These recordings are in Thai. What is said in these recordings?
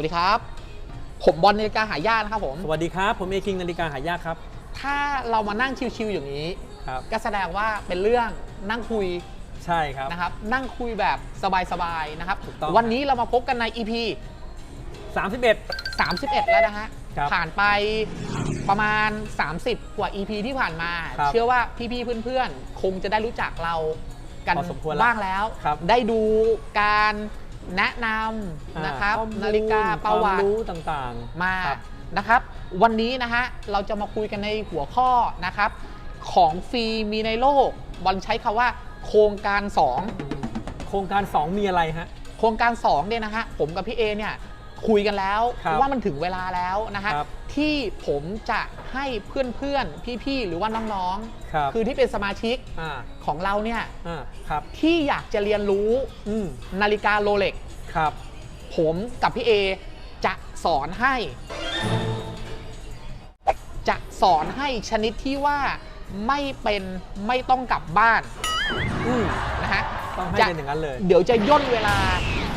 สวัสดีครับ ผมบอลนาฬิกาหายากนะครับผม สวัสดีครับ ผมเอคิงนาฬิกาหายากครับ ถ้าเรามานั่งชิวๆอย่างนี้ ครับ ก็แสดงว่าเป็นเรื่องนั่งคุยใช่ครับ นะครับ นั่งคุยแบบสบายๆนะครับ ถูกต้อง วันนี้เรามาพบกันใน EP 31 31 แล้วนะฮะ ครับผ่านไปประมาณ 30 กว่า EP ที่ผ่านมา ครับเชื่อว่าพี่ๆเพื่อนๆ คงจะได้รู้จักเรากันพอสมควรแล้วบ้างแล้ว ครับ ได้ดูการ แนะนำอ่านะครับข้อมูลนาฬิกาประวัคติมรู้ต่างๆมาครับ นะครับ วันนี้นะฮะเราจะมาคุยกันในหัวข้อนะครับ ของฟรีมีในโลกบอลใช้คาว่าโครงการ 2 โครงการ 2 มีอะไรฮะ โครงการ2เนี่ยนะฮะผมกับพี่เอเนี่ย คุยกันแล้วครับว่ามันถึงเวลาแล้วนะฮะครับ ที่ผมจะให้เพื่อนๆ พี่ๆ หรือว่าน้องครับๆ คือที่เป็นสมาชิกอ่าของเราเนี่ยอ่าครับที่อยากจะเรียนรู้อืมนาฬิกาโรเล็ก ครับ ผมกับพี่เอจะสอนให้ จะสอนให้ชนิดที่ว่าไม่เป็นไม่ต้องกลับบ้านอืมนะฮะต้องให้จะเป็นอย่างนั้นเลยเดี๋ยวจะย่นเวลา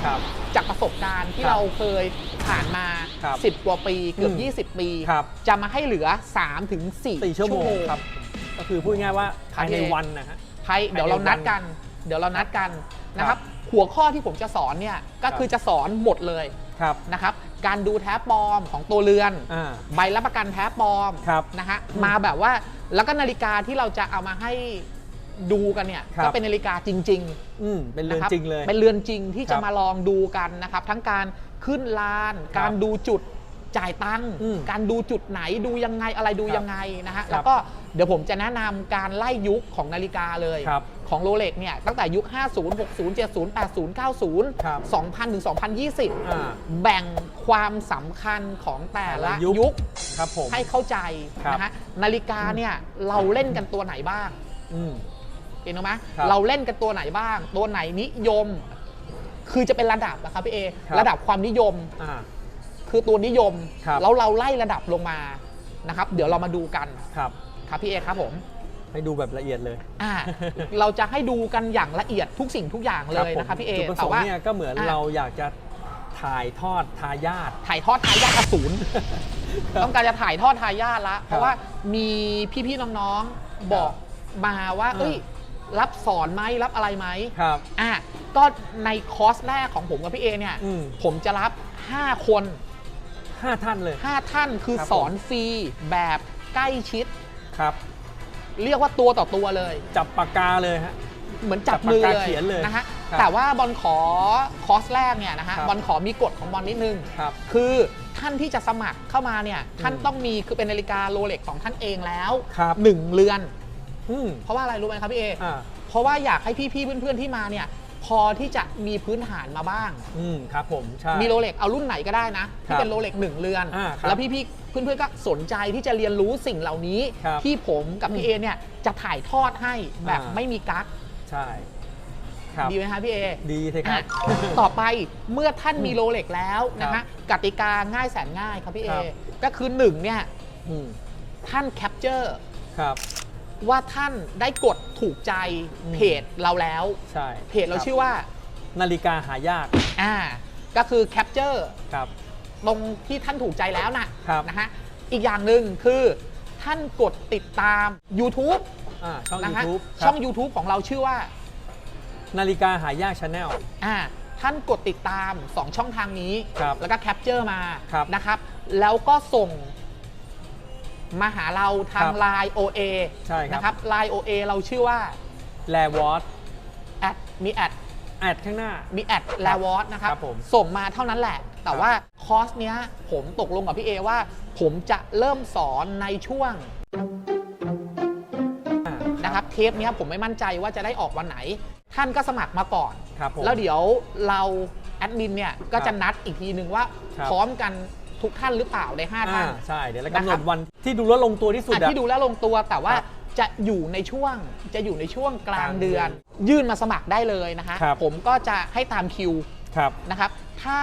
ครับ จากประสบการณ์ที่ครับเราเคยผ่านมา ครับ10 กว่าปีเกืออืมบ 20 ปี ครับ จะมาให้เหลือ3ถึง4 4ชั่วโมงครับ ก็คือพูดง่ายๆว่าภายในครับพี่วันนะฮะใช่เดี๋ยวเรานัดกัน เดี๋ยวเรานัดกันนะครับหัวข้อที่ผมจะสอนเนี่ยก็คือจะสอนหมดเลยครับนะครับ การดูแท้ปลอมของตัวเรือน อ่า ใบรับประกันแท้ปลอมครับนะฮะอืมมาแบบว่าแล้วก็นาฬิกาที่เราจะเอามาให้ ดูกันเนี่ยครับ ก็เป็นนาฬิกาจริงอืมเป็นๆเรือนนะครับจริงเลย เป็นเรือนจริงที่คจะรับมาลองดูกันนะครับ ทั้งการขึ้นลาน ครับการดูจุดจ่ายตังค์อืมการดูจุดไหนดูยังไงอะไรดูครับยังไงนะฮะครับแล้วก็เดี๋ยวผมจะแนะนำการไล่ยุคของนาฬิกาเลยครับของโรเล็กเนี่ยตั้งแต่ยุค 50 60 70 80 90ครับ2000ถึง2020 อ่า แบ่งความสำคัญของแต่ละแต่ละยุค ยุค ครับผม ให้เข้าใจครับ นะฮะนาฬิกาเนี่ยเราเล่นกันตัวไหนบ้าง อืม เห็นไหมครับเราเล่นกันตัวไหนบ้าง ตัวไหนนิยม คือจะเป็นระดับนะครับพี่เอ ครับ ระดับความนิยม อ่า คือตัวนิยม ครับ แล้วเราไล่ระดับลงมานะครับ เดี๋ยวเรามาดูกันครับ ครับพี่เอครับผม ให้ดูแบบละเอียดเลย อ่า เราจะให้ดูกันอย่างละเอียดทุกสิ่งทุกอย่างเลยนะครับพี่เอ จุดประสแต่งค์ว่าเนี่ยก็เหมือนอะ เราอยากจะถ่ายทอดทายาท ถ่ายทอดทายาทอสูร ต้องการจะถ่ายทอดทายาทละ เพราะว่ามีพี่ๆน้องๆบอกมาว่าอืมเอ้ย รับสอนไหมรับอะไรไหมครับ อะก็ในคอร์สแรกของผมกับพี่เอเนี่ย อืม ผมจะรับ 5 คน ห้าท่านเลย 5 ท่านคือครับสอนฟรีแบบใกล้ชิด ครับ เรียกว่าตัวต่อตัวเลย จับปากกาเลยฮะ เหมือนจับจับปากมือกาเลยเขียนเลยนะฮะครับแต่ว่าบอลขอคอร์สแรกเนี่ยนะฮะครับ บอลขอมีกฎของบอลนิดนึง ครับ คือท่านที่จะสมัครเข้ามาเนี่ยท่านอืมต้องมีคือเป็นนาฬิกาโรเล็กของท่านเองแล้วครับ หนึ่งเรือน อืม เพราะว่าอะไรรู้ไหมครับพี่เออ่า เพราะว่าอยากให้พี่ๆเพื่อนๆที่มาเนี่ย พอที่จะมีพื้นฐานมาบ้าง อืมครับผมใช่ มีโรเล็กเอารุ่นไหนก็ได้นะครัที่บเป็นโรเล็กหนึ่งเรือน อ่าครับแล้วพี่ๆเพื่อนๆก็สนใจที่จะเรียนรู้สิ่งเหล่านี้ ครับที่ผมกับพี่อืเอมเนี่ยจะถ่ายทอดให้แบบอ่า ไม่มีกั๊กใช่ครับดีไหมคะพี่เอ ดีเลยครับ อะต่อไปเมื่อท่านมีอืมโรเล็กแล้วนะครัฮะบกติกาง่ายแสนง่ายครับพี่เอ ครับ ก็คือหนึ่งเนี่ยอืมท่านแคปเจอร์ครับ ว่าท่านได้กดถูกใจอืมเพจเราแล้ว ใช่เพจเราคบชื่อว่านาฬิกาหายากอ่าก็คือแคปเจอร์ครับตรงที่ท่านถูกใจแล้วนะครับนะฮะอีกอย่างหนึ่งคือท่านกดติดตาม YouTube อ่าช่องนะฮะ YouTube ช่อง YouTube ของเราชื่อว่า นาฬิกาหายากชาแนลอ่าท่านกดติดตาม 2 ช่องทางนี้ครับแล้วก็แคปเจอร์มาครับนะครับ แล้วก็ส่ง มาหาเราทางครับ Line OA ใช่ครับ นะครับ Line OA เราชื่อว่าแลวอตแอดมีแอด แอดข้างหน้า มีแอดแลวอสนะครับ ครับผมส่งมาเท่านั้นแหละ แต่ครับว่าคอร์สเนี้ยผมตกลงกับพี่เอว่า ผมจะเริ่มสอนในช่วงอ่านะครับเทปเนี้ยผมไม่มั่นใจว่าจะได้ออกวันไหน ท่านก็สมัครมาก่อน ครับผมแล้วเดี๋ยวเราแอดมินเนี่ยก็จะนัดอีกทีนึงว่า ครับพร้อมกัน ทุกท่านหรือเปล่าใน5ท่านอ่าใช่เดี๋ยวเรานะกำหคนรัดบวันที่ดูแล้วลงตัวที่สุดอะอะที่ดูแล้วลงตัวแต่ว่าครับจะอยู่ในช่วงจะอยู่ในช่วงกลางกลางเดืเดืออนนยื่นมาสมัครได้เลยนะคะครับผมก็จะให้ตามคิวครับนะครับ ถ้า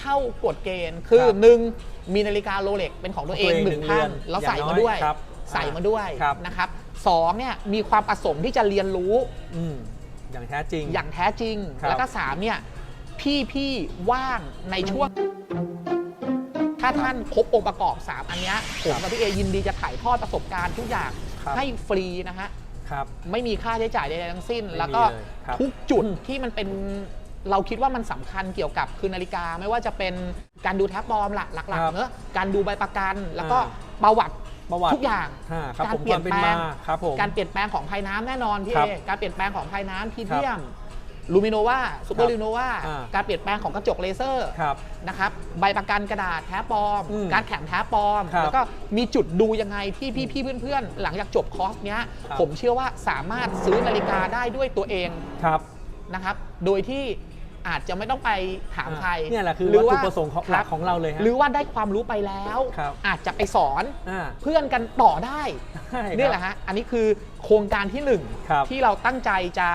เข้ากฎเกณฑ์คือครับหนึ่งมีนาฬิกาโรเล็กเป็นของตัวเองของตัวเองหนึ่งหนึ่งท่านเรือนแล้วอย่างใส่น้มาอยด้วยครับใส่อ่ามมาด้วยครับนะครับสองเนี่ยมีความประสงค์ที่จะเรียนรู้อืมอย่างแท้จริง อย่างแท้จริงครับแล้วก็สามเนี่ยพี่พี่ว่างในช่วง ถ้าท่านครบองค์ประกอบ 3 อันเนี้ยผมกับพี่เอยินดีจะถ่ายทอดประสบการณ์ทุกอย่างครับให้ฟรีนะฮะ ครับไม่มีค่าใช้จ่ายใดๆทั้งสิ้น ไม่มีแล้วก็เลยครับ ทุกจุดอืมที่มันเป็นเราคิดว่ามันสำคัญเกี่ยวกับคือนาฬิกา ไม่ว่าจะเป็นการดูแท็บบอมหลักหลักครัๆบเนอะการดูใบประกัน แล้วก็อ่ประวัติประวัติทุกอย่าง อ่าครับการผมเปลี่ยนความเป็นแปลง มาครับผม การเปลี่ยนแปลงของภายน้ำแน่นอนพี่ครัเอบการเปลี่ยนแปลงของภายน้ำทีครัเทียบม ลูมิโนวาซูเปอครัร์บลูโนวาอ่า การเปลี่ยนแปลงของกระจกเลเซอร์ครับ นะครับใบประกันกระดาษแท้ปลอม อืมการแข่งแท้ปลอม ครับแล้วก็มีจุดดูยังไงที่พี่ๆเพื่อนๆ หลังจากจบคอร์สเนี้ย ครับ ผมเชื่อว่าสามารถซื้อนาฬิกาได้ด้วยตัวเองครับนะครับ โดยที่อาจจะไม่ต้องไปถามใครเนี่ยแหละคือรืวัตถุประสงค์ของหลักของเราเลยฮะ หรือว่าได้ความรู้ไปแล้ว ครับ อาจจะไปสอนอ่าเพื่อนกันต่อได้ ใช่ครับ นี่แหละฮะ อันนี้คือโครงการที่หนึ่งครับที่เราตั้งใจจะ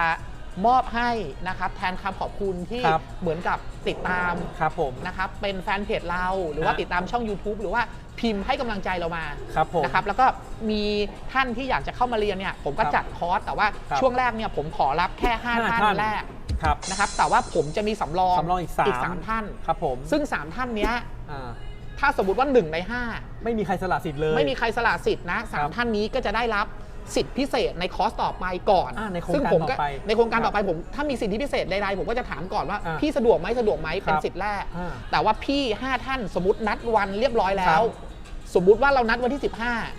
มอบให้นะครับแทนคำขอบคุณที่ครับ เหมือนกับติดตามครับผม นะครับเป็นแฟนเพจเราหรือว่าฮะ ติดตามช่อง YouTube หรือว่าพิมพ์ให้กำลังใจเรามา ครับผม นะครับแล้วก็มีท่านที่อยากจะเข้ามาเรียนเนี่ยผมก็ครับจัดคอร์สแต่ว่าครับ ช่วงแรกเนี่ยผมขอรับแค่5ห้าท่านท่านแรกครับ นะครับแต่ว่าผมจะมีสำรองสำรองอีกสาม สามท่าน ครับผมซึ่ง 3 ท่านเนี้ยอ่าถ้าสมมติว่า 1 ใน ไม่มีใครสละสิทธิ์เลย5ไม่มีใครสละสิทธิ์นะสามครับ ท่านนี้ก็จะได้รับ สิทธิพิเศษในคอร์สต่อไปก่อนอ่าในโครงซึ่งการผมก็ต่อไปในโครงการครับต่อไปผมถ้ามีสิทธิพิเศษใดๆผมก็จะถามก่อนว่าอ่าพี่สะดวกไหมสะดวกไหมเป็นครับสิทธิ์แรก อ่าแต่ว่าพี่ 5 ท่านสมมตินัดวันเรียบร้อยแล้ครัวบสมมุติว่าเรานัดวันที่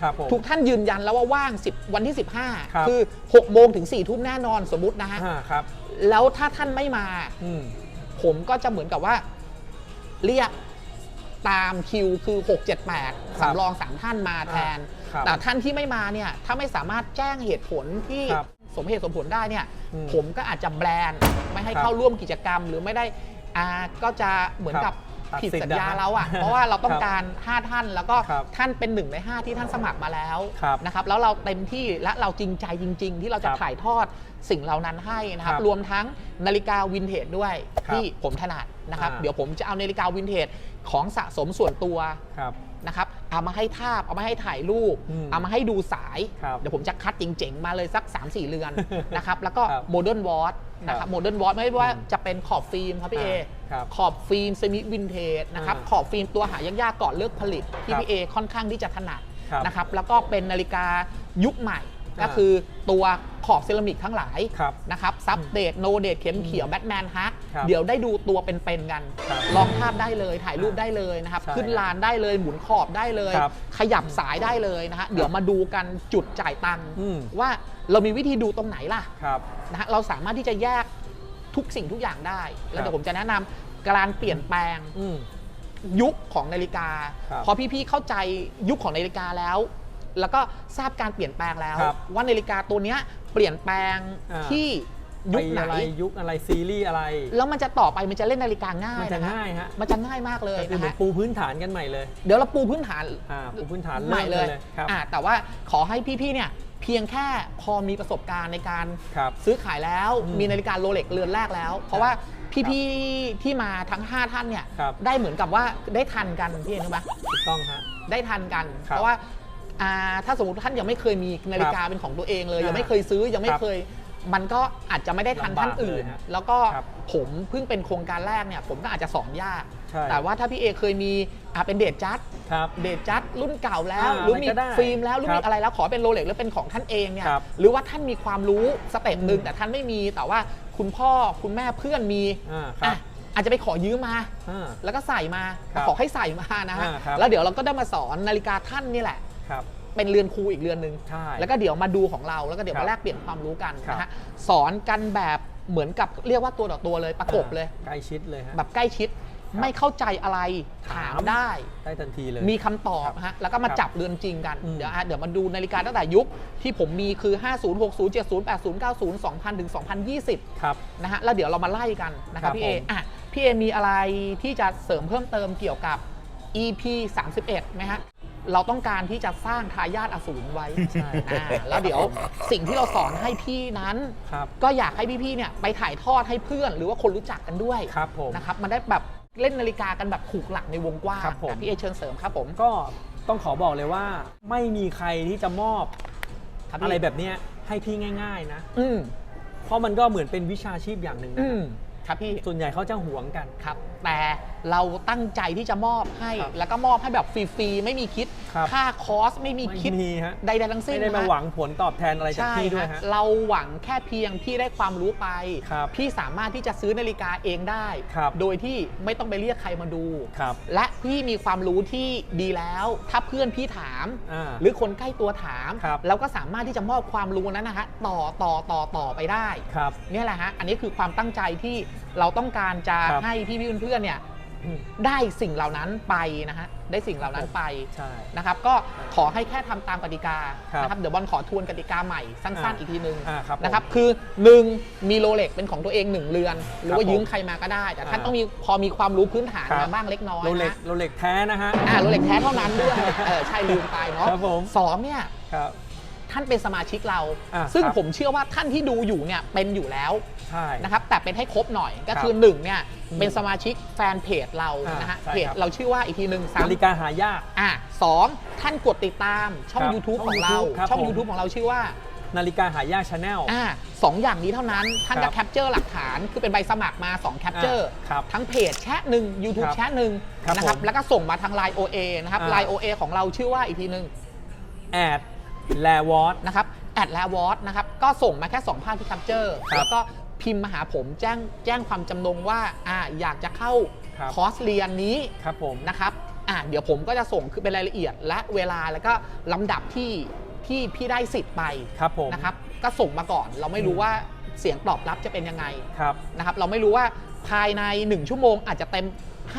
ครับผม15 ทุกท่านยืนยันแล้วว่าว่าง 10 วันที่ ครับ 15 คือ6โมงถึง4ทุ่มแน่นอนสมมุตินะฮะอ่าครับแล้วถ้าท่านไม่มา อืม ผมก็จะเหมือนกับว่า เรียกตามคิวคือ 6 7 8ครับสำรอง 3 ท่านมาแทน ครับแต่ท่านที่ไม่มาเนี่ยถ้าไม่สามารถแจ้งเหตุผลที่ครับสมเหตุสมผลได้เนี่ยอืมผมก็อาจจะแบรนด์ไม่ให้ครับเข้าร่วมกิจกรรม หรือไม่ได้อ่าก็จะเหมือนกับตัดผิดสิทธิ์สัญญานะฮะเราอะเพราะว่าเราต้องครับการ 5 ท่านแล้วก็ครับท่านเป็นหนึ่งใน 5 ที่ท่านสมัครมาแล้วครับนะครับแล้วเราเต็มที่และเราจริงใจจริง ๆ ที่เราจะครับถ่ายทอดสิ่งเหล่านั้นให้นะครับครับรวมทั้งนาฬิกาวินเทจด้วยครับที่ผมถนัดนะครับอ่า เดี๋ยวผมจะเอานาฬิกาวินเทจของสะสมส่วนตัว ครับ นะครับเอามาให้ทาบเอามาให้ถ่ายรูป อืมเอามาให้ดูสาย ครับเดี๋ยวผมจะคัดเจ๋งๆ มาเลยสัก 3-4 เรือน นะครับแล้วก็ครับโมเดิร์นวอตนะคครัรับบโมเดิร์นวอตไม่ว่าจะเป็นขอบฟิล์มครับพี่เออ่าครับขอบฟิล์มเซมิวินเทจนะครับอ่าขอบฟิล์มตัวหายากๆก่อนเลิกผลิตที่ครับพี่เอค่อนข้างที่จะถนัดครับนะครับแล้วก็เป็นนาฬิกายุคใหม่ ก็อ่า คือตัวขอบเซรามิกทั้งหลาย ครับ นะครับซับเดตโนเดตเข็มเขียวแบทแมนฮัก ครับเดี๋ยวได้ดูตัวเป็นๆกัน ครับลองภาพได้เลยถ่ายรูปได้เลยนะครับ ใช่ขึ้นลานได้เลยหมุนขอบได้เลย ครับขยับสายได้เลยนะฮะเดี๋ยวมาดูกันจุดจ่ายตังค์อืม ว่าเรามีวิธีดูตรงไหนล่ะ ครับ นะฮะเราสามารถที่จะแยกทุกสิ่งทุกอย่างได้ แล้วครับเดี๋ยวผมจะแนะนำการเปลี่ยนแปลงอืม ยุคของนาฬิกา ครับพอพี่ๆเข้าใจยุคของนาฬิกาแล้ว แล้วก็ทราบการเปลี่ยนแปลงแล้ว ครับว่านาฬิกาตัวเนี้ยเปลี่ยนแปลงอ่าที่ ยุคปีไหน อะไรยุคอะไรซีรีส์อะไร แล้วมันจะต่อไปมันจะเล่นนาฬิกาง่ายมันจะฮง่ายฮะ มันจะง่ายมากเลยก็คือนะเหมือนฮะปูพื้นฐานกันใหม่เลยเดี๋ยวเราปูพื้นฐานอ่าปูพื้นฐานใหม่เลยริ่มครับอ่าแต่ว่าขอให้พี่ๆเนี่ยเพียงแค่พอมีประสบการณ์ในการ ครับ ซื้อขายแล้วอืมมีนาฬิกาโรเล็กเรือนแรกแล้ว เพราะว่าพี่ๆที่มาทั้ง 5 ท่านเนี่ยครับ ได้เหมือนกับว่าได้ทันกันพี่เห็นไหมถูกต้องฮะ ได้ทันกัน ครับเพราะว่าอ่าถ้าสมมติท่านยังไม่เคยมีนาฬิกาเป็นของตัวเองเลยอ่ายัยังไม่เคยซื้อยังไม่ครับ เคย มันก็อาจจะไม่ได้ทันท่านอื่นลำบากเลยฮะแล้วก็ครับผมเพิ่งเป็นโครงการแรกเนี่ยผมก็อาจจะสอนยากใช่แต่ว่าถ้าพี่เอเคยมีอ่าเป็นเดทจัดครับเดทจัดรุ่นเก่าแล้วอ่าหรือมีอะไรก็ได้ฟิล์มแล้วหรือครัมีบอะไรแล้วขอเป็นโรเล็กแล้วเป็นของท่านเองเนี่ยครับหรือว่าท่านมีความรู้สเต็ปหนึ่งอืมแต่ท่านไม่มีแต่ว่าคุณพ่อคุณแม่เพื่อนมีอ่าครับอะอาจจะไปขอยืมมาอ่าแล้วก็ใส่มาครับขอให้ใส่มานะฮะอ่าครับแล้วเดี๋ยวเราก็ได้มาสอนนาฬิกาท่านนี่แหละครับ เป็นเรือนครูอีกเรือนหนึ่งใช่ แล้วก็เดี๋ยวมาดูของเราแล้วก็เดี๋ยวครัมาบแลกเปลี่ยนความรู้กันครับ นะฮะสอนกันแบบเหมือนกับเรียกว่าตัวต่อตัวเลยประกบเลย ใกล้ชิดเลยฮะ แบบใกล้ชิดไม่เข้าใจอะไรถามได้ ได้ทันทีเลย มีคำตอบฮะแล้วก็มาครับจับเรือนจริงกันอืมเดี๋ยวฮะเดี๋ยวมาดูนาฬิกาตั้งแต่ยุคที่ผมมีคือ 50 60 70 80 90 2000ถึง2020 ครับ นะฮะแล้วเดี๋ยวเรามาไล่กันนะคครัรับบพี่เอผม อะพี่เอมีอะไรที่จะเสริมเพิ่มเติมเกี่ยวกับ EP 31ไหมฮะ เราต้องการที่จะสร้างทายาทอสูรไว้ใช่อ่าแล้วเดี๋ยวสิ่งที่เราสอนให้พี่นั้น ครับ ก็อยากให้พี่ๆเนี่ยไปถ่ายทอดให้เพื่อน หรือว่าคนรู้จักกันด้วยครับผม นะครับมันได้แบบเล่นนาฬิกากันแบบถูกหลักในวงกว้างครับผม อะพี่เอเชิญเสริมครับผมก็ต้องขอบอกเลยว่า ไม่มีใครที่จะมอบครับพี่อะไรแบบเนี้ยให้พี่ง่าย ๆ นะ อืมเพราะมันก็เหมือนเป็นวิชาชีพอย่างหนึ่งนะอืมครับพี่ส่วนใหญ่เขาจะหวงกัน ครับ แต่เราตั้งใจที่จะมอบให้ ครับแล้วก็มอบให้แบบฟรีๆไม่มีคิด ครับ ค่าคอร์สไม่มีคิด ไม่มีฮะใดๆทั้งสิ้นไม่ได้มานะหวังผลตอบแทนอะไรจากใช่พี่ด้วยฮะฮะ เราหวังแค่เพียงพี่ได้ความรู้ไป ครับพี่สามารถที่จะซื้อนาฬิกาเองได้ ครับโดยที่ไม่ต้องไปเรียกใครมาดู ครับและพี่มีความรู้ที่ดีแล้ว ถ้าเพื่อนพี่ถาม อ่าหรือคนใกล้ตัวถามครับ เราก็สามารถที่จะมอบความรู้นั้นนะฮะต่อต่อต่อต่อไปได้ ครับ เนี่ยแหละฮะ อันนี้คือความตั้งใจที่เราต้องการจะครับให้พี่พี่ๆเพื่อนๆเนี่ยอืมได้สิ่งเหล่านั้นไปนะฮะได้สิ่งเหล่านั้นไปใช่ นะครับ ก็ขอให้แค่ทำตามกติกาครับนะครับเดี๋ยวบอลขอทวนกติกาใหม่สั้นอ่าๆอีกทีนึงอ่าครับผมนะครับคือ 1 มีโรเล็กเป็นของตัวเอง 1 เรือน หรือว่าครับผมยืมใครมาก็ได้ แต่ท่านอ่าต้องมีพอมีความรู้พื้นฐานครับ มาบ้างเล็กน้อยโรเล็กนะ โรเล็กแท้นะฮะ อ่าโรเล็กแท้เท่านั้นด้วย เออใช่ลืมไปเนาะครับผม สองเนี่ย ครับ ท่านเป็นสมาชิกเรา อ่าซึ่งครับ ผมเชื่อว่าท่านที่ดูอยู่เนี่ยเป็นอยู่แล้วใช่ นะครับแต่เป็นให้ครบหน่อยก็ครับคือหนึ่งเนี่ยอืมเป็นสมาชิกแฟนเพจเราอ่านนะฮะใช่เพจครับเราชื่อว่าอีกทีหนึ่งสามนาฬิกาหายาก อะสองท่านกดติดตามช่อง ครับ YouTube ช่องของเรา YouTube ครับช่อง ผม YouTube ของเราชื่อว่า นาฬิกาหายากชาแนล อ่าสองอย่างนี้เท่านั้น ท่านครัจะบแคปเจอร์หลักฐาน คือเป็นใบสมัครมา2แคปเจอร์อ่าครับทั้งเพจแชทหนึ่ง YouTube ครับแชทหนึ่งครับนะครับผมแล้วก็ส่งมาทาง Line OA นะครับ อ่า Line OA ของเราชื่อว่าอีกทีหนึ่ง แอด แลวอต นะครับแอดและวอตนะครับก็ส่งมาแค่ 2 ภาพที่แคปเจอร์ครับแล้วก็พิมพ์มาหาผมแจ้งแจ้งความจำนงว่าอ่าอยากจะเข้าครับ คอร์สเรียนนี้ครับผม นะครับอ่าเดี๋ยวผมก็จะส่งคือเป็นรายละเอียด และเวลาแล้วก็ลำดับที่ที่พี่ได้สิทธิ์ไปครับผม นะครับก็ส่งมาก่อนเราไม่รู้อืมว่าเสียงตอบรับจะเป็นยังไง ครับ นะครับเราไม่รู้ว่าภายใน 1 ชั่วโมงอาจจะเต็ม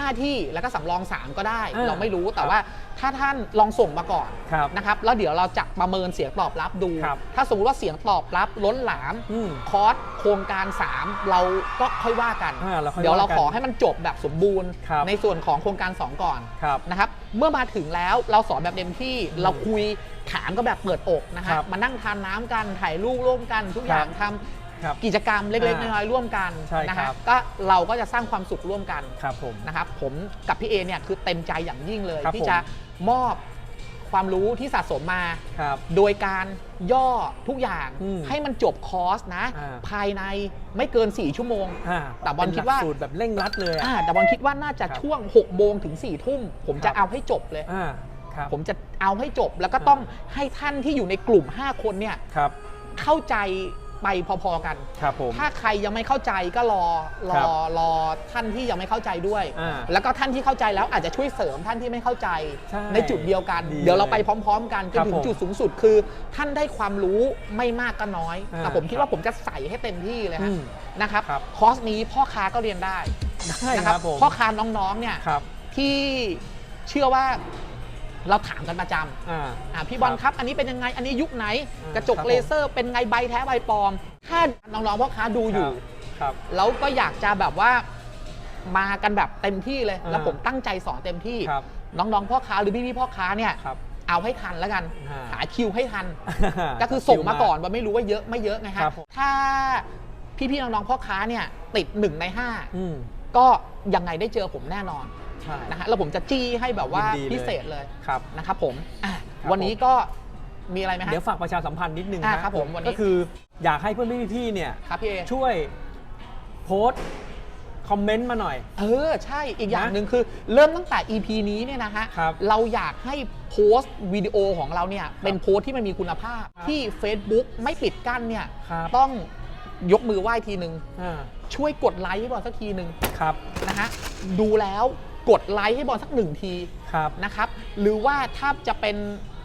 5 ที่แล้วก็สำรอง 3 ก็ได้ อ่าเราไม่รู้แต่ครับว่าถ้าท่านลองส่งมาก่อนครับนะครับแล้วเดี๋ยวเราจะประเมินเสียงตอบรับดู ครับ ถ้าสมมติว่าเสียงตอบรับล้นหลาม อืม คอร์สโครงการ 3 เราก็ค่อยว่ากัน อ่าเราค่อยเดี๋ยวเราว่ากันขอให้มันจบแบบสมบูรณ์ ครับ ในส่วนของโครงการ 2 ก่อนครับ นะครับ เมื่อมาถึงแล้วเราสอนแบบเต็มที่เราคุยถามก็แบบเปิดอกนะฮะครับมานั่งทานน้ำกันถ่ายรูปร่วมกันทุกอย่างทำ ครับกิจกรรมเล็กๆอ่าน้อยๆร่วมกันใช่นะครัฮะบ ก็เราก็จะสร้างความสุขร่วมกันครับผม นะครับผมกับพี่เอเนี่ยคือเต็มใจอย่างยิ่งเลย ครับที่ผม จะมอบความรู้ที่สะสมมา ครับ โดยการย่อทุกอย่างอืมให้มันจบคอร์สนะ อ่า ภายในไม่เกิน 4 ชั่วโมง อ่าแต่บอลคิดว่า เป็นหลักสูตรแบบเร่งรัดเลยอะอ่าแต่บอลคิดว่าน่าจะครับช่วง 6 โมงถึง 4 ทุ่ม ผมจะครับ เอาให้จบเลย อ่าครับ ผมจะเอาให้จบแล้วก็อ่า ต้องให้ท่านที่อยู่ในกลุ่ม 5 คนเนี่ยครับ เข้าใจ ไปพอๆกัน ครับผม ถ้าใครยังไม่เข้าใจก็รอรครัอบรอท่านที่ยังไม่เข้าใจด้วย อ่าแล้วก็ท่านที่เข้าใจแล้วอาจจะช่วยเสริมท่านที่ไม่เข้าใจใช่จุดเดียวกัน ดีเดี๋ยวเราเลยไปพร้อม ๆ กันจครันบถึงผมจุดสูงสุดคือ ท่านได้ความรู้ไม่มากก็น้อยอ่าแต่ผมคิดว่าครับผมจะใส่ให้เต็มที่เลยอืฮะมนะครับครับ คอร์สนี้พ่อค้าก็เรียนได้ได้นะคครัรับบผมพ่อค้าน้องๆเนี่ย ครับ ที่เชื่อว่า เราถามกันประจำอ่า อะพี่บอลครับ อันนี้เป็นยังไง อันนี้ยุคไหนอ่ากระจกครับผม เลเซอร์เป็นไงใบแท้ใบปลอม ถ้าน้องๆพ่อค้าดูอยู่ ครับ แล้วก็อยากจะแบบว่ามากันแบบเต็มที่เลย อ่าแล้วผมตั้งใจสอนเต็มที่ ครับ น้องๆพ่อค้าหรือพี่ๆพ่อค้าเนี่ยครับ เอาให้ทันแล้วกันอ่า หาคิวให้ทัน ก็คือส่งมาก่อนว่าไม่รู้ว่าเยอะไม่เยอะไงฮะครับผม ถ้าพี่ๆน้องๆพ่อค้าเนี่ยติดหนึ่งในห้า อืม ก็ยังไงได้เจอผมแน่นอน ใช่นะฮะแล้วผมจะจี้ให้แบบว่ายินดีเลยพิเศษเลยครับนะครับผมอะครับ วันนี้ก็มีอะไรไหมฮะ เดี๋ยวฝากประชาสัมพันธ์นิดนึงอ่านะครับผมวันนี้ ก็คืออยากให้เพื่อนพี่ๆเนี่ย ครับพี่เอ ช่วยโพสต์คอมเมนต์มาหน่อย เออ ใช่อีกอย่างนะหนึ่งคือเริ่มตั้งแต่ EP นี้เนี่ยนะฮะ ครับเราอยากให้โพสต์วิดีโอของเราเนี่ย เป็นโพสต์ที่มันมีคุณภาพ ครับที่ Facebook ไม่ปิดกั้นเนี่ย ครับ ต้องยกมือไหว้ทีหนึ่งอ่าช่วยกดไลค์ให้บอลสักทีหนึ่งครับ นะฮะ ดูแล้ว กดไลค์ให้บอลสักหนึ่งทีครับ นะครับ หรือว่าถ้าจะเป็น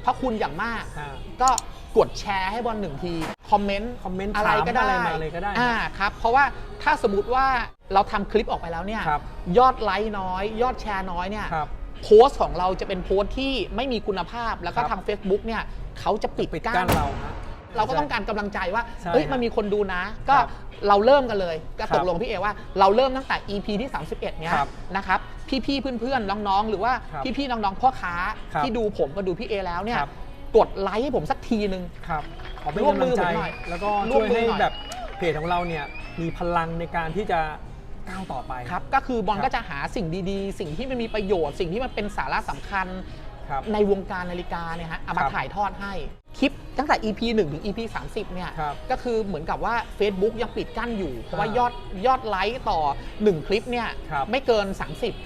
พระคุณอย่างมาก อ่าก็กดแชร์ให้บอลหนึ่งที คอมเมนต์คอมเมนต์อะไรก็ได้ถามอะไรมาเลยก็ได้อ่าครับ เพราะว่าถ้าสมมติว่าเราทำคลิปออกไปแล้วเนี่ย ครับ ยอดไลค์น้อย ยอดแชร์น้อยเนี่ย ครับ โพสต์ของเราจะเป็นโพสต์ที่ไม่มีคุณภาพแล้วก็ครับ ทาง Facebook เนี่ยเขาจะปิดปิดกั้กั้นนเราฮะ เราก็ต้องการกำลังใจว่าใช่เอ้ยครับมันมีคนดูนะ ก็ครับเราเริ่มกันเลยก็ครับตกลงพี่เอว่าเราเริ่มตั้งแต่ EP ที่ 31 เนี้ยครับนะครับพี่ๆเพื่อนๆน้องๆ หรือว่าครับพี่ๆน้องๆพ่อค้าครับที่ดูผมก็ดูพี่เอแล้วเนี่ยครับ กดไลค์ให้ผมสักทีหนึ่งครับขอเป็นร่วมกำลัมืงอใจผมหน่อยแล้วก็ร่วช่มวยมือให้หน่อย แบบเพจของเราเนี่ยมีพลังในการที่จะก้าวต่อไป ครับก็คือบอลครับก็จะหาสิ่งดีๆ สิ่งที่มันมีประโยชน์ สิ่งที่มันเป็นสาระสำคัญ ครับในวงการนาฬิกาเนี่ยฮะเอามาครับถ่ายทอดให้ คลิปตั้งแต่ EP 1 ถึง EP 30 เนี่ย ครับก็คือเหมือนกับว่า Facebook ยังปิดกั้นอยู่ เพราะว่าอ่ายยอดยอดไลค์ต่อ 1 คลิปเนี่ย ครับ ไม่เกิน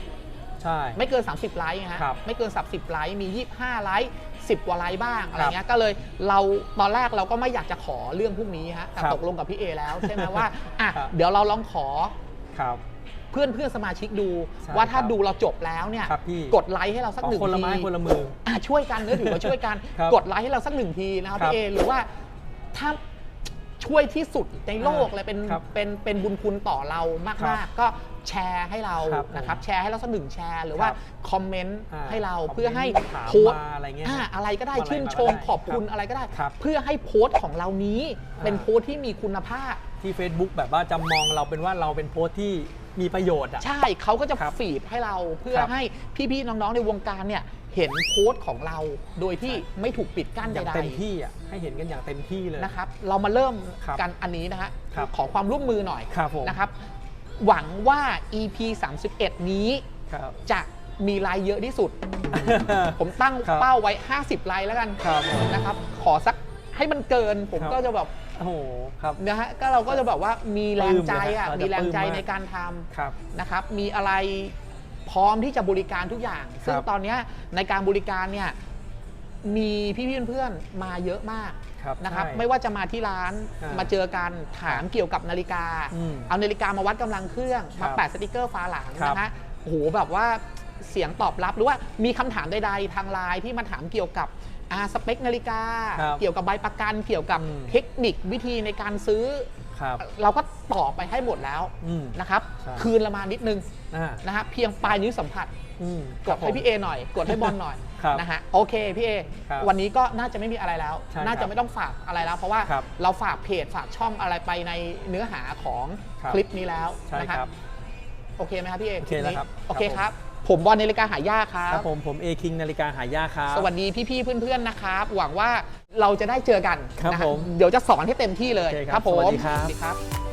30 ใช่ ไม่เกิน 30 ไลค์ฮะ ครับไม่เกิน 30 ไลค์ มี 25 ไลค์ 10 กว่าไลค์บ้าง อะไรครับเงี้ย ก็เลยเราตอนแรกเราก็ไม่อยากจะขอเรื่องพวกนี้ฮะ แต่ครับตกลงกับพี่เอแล้วใช่ไหมว่า อะ ครับเดี๋ยวเราลองขอ ครับ เพื่อนเพื่อนสมาชิกดู ใช่ว่าถ้าครับดูเราจบแล้วเนี่ยครับพี่ กดไลค์ให้เราสักอ๋อหนึ่งคนละทีไม้คนละมือ อะช่วยกันเนื้อถือว่าช่วยกัน ครับกดไลค์ให้เราสักหนึ่งทีนะครับครับพี่เอหรือว่าถ้าช่วยที่สุดในโลกเลยเป็นครับเป็นเป็นบุญคุณต่อเราครัมากบๆก็แชร์ให้เราครับผมนะครับแชร์ให้เราสักหนึ่งแชร์ หรือว่าครับคอมเมนต์อ่าให้เราคอมเมนต์เพื่อให้ถามโพสต์มาอะไรเงี้ยอ่าอะไรก็ได้ว่าอะไรชื่นมาชมก็ได้ขอบคุณครับอะไรก็ได้ ครับเพื่อให้โพสต์ของเรานี้อ่าเป็นโพสต์ที่มีคุณภาพ ที่ Facebook แบบว่าจะมองเราเป็นว่าเราเป็นโพสต์ที่มีประโยชน์อะ ใช่เขาก็จะครับฟีดให้เราเพื่อครับให้พี่ๆน้องๆในวงการเนี่ยเห็นโพสต์ของเรา โดยที่ใช่ ไม่ถูกปิดกั้นอย่างใดเต็มที่อะให้เห็นกันอย่างเต็มที่เลย ๆนะครับ เรามาเริ่มครับกันอันนี้นะฮะครับ ขอความร่วมมือหน่อยครับผมนะครับ หวังว่า EP 31 นี้ครับ จะมีไลค์เยอะที่สุด ผมตั้งครับเป้าไว้ 50ไลค์แล้วกันครับผมนะครับ ขอสักให้มันเกินผมครับก็จะแบบ โอ้โหครับ นะฮะก็เราก็จะแบบว่ามีแรงใจอะปลื้มเลยฮะมีแรงใจเราจะปลื้มมาก ในการทำ ครับ นะครับมีอะไรพร้อมที่จะบริการทุกอย่าง ซึ่งครับตอนเนี้ยในการบริการเนี่ยมีพี่ๆเพื่อนๆมาเยอะมากครับนะครับ ใช่ไม่ว่าจะมาที่ร้านอ่ามมาเจอกันถามเกี่ยวกับนาฬิกา อืมเอานาฬิกามาวัดกำลังเครื่องครัมาบแปะสติกเกอร์ฝาหลังครับนะฮะโอ้โหแบบว่าเสียงตอบรับหรือว่ามีคำถามใดๆทางไลน์ที่มาถามเกี่ยวกับอา สเปคนาฬิกา ครับเกี่ยวกับใบประกันเกี่ยวกับอืม เทคนิควิธีในการซื้อ ครับ เราก็ตอบไปให้หมดแล้วอืมนะครับใช่ คืนละมานิดนึงอ่านะฮะเพียงปลายนิ้วสัมผัส อืมกดให้พี่เอหน่อย กดให้บอลหน่อยครับ นะฮะโอเคพี่เอครับวันนี้ก็น่าจะไม่มีอะไรแล้ว ใช่น่าครัจะบไม่ต้องฝากอะไรแล้ว เพราะว่าครับเราฝากเพจฝากช่องอะไรไปในเนื้อหาของครับ คลิปนี้แล้วใช่นะคครัรับ บ โอเคไหมครับพี่เอโอเคแล้วครับโอเคคครัรับบ ผมบอลนาฬิกาหายากครัครับ บผมผมเอคิงนาฬิกาหายากครับ สวัสดีพี่ๆเพื่อนๆนะครับ หวังว่าเราจะได้เจอกันครับนะฮะผมเดี๋ยวจะสอนให้เต็มที่เลยโอเคครับผมสวัสดีครับ สวัสดีครับ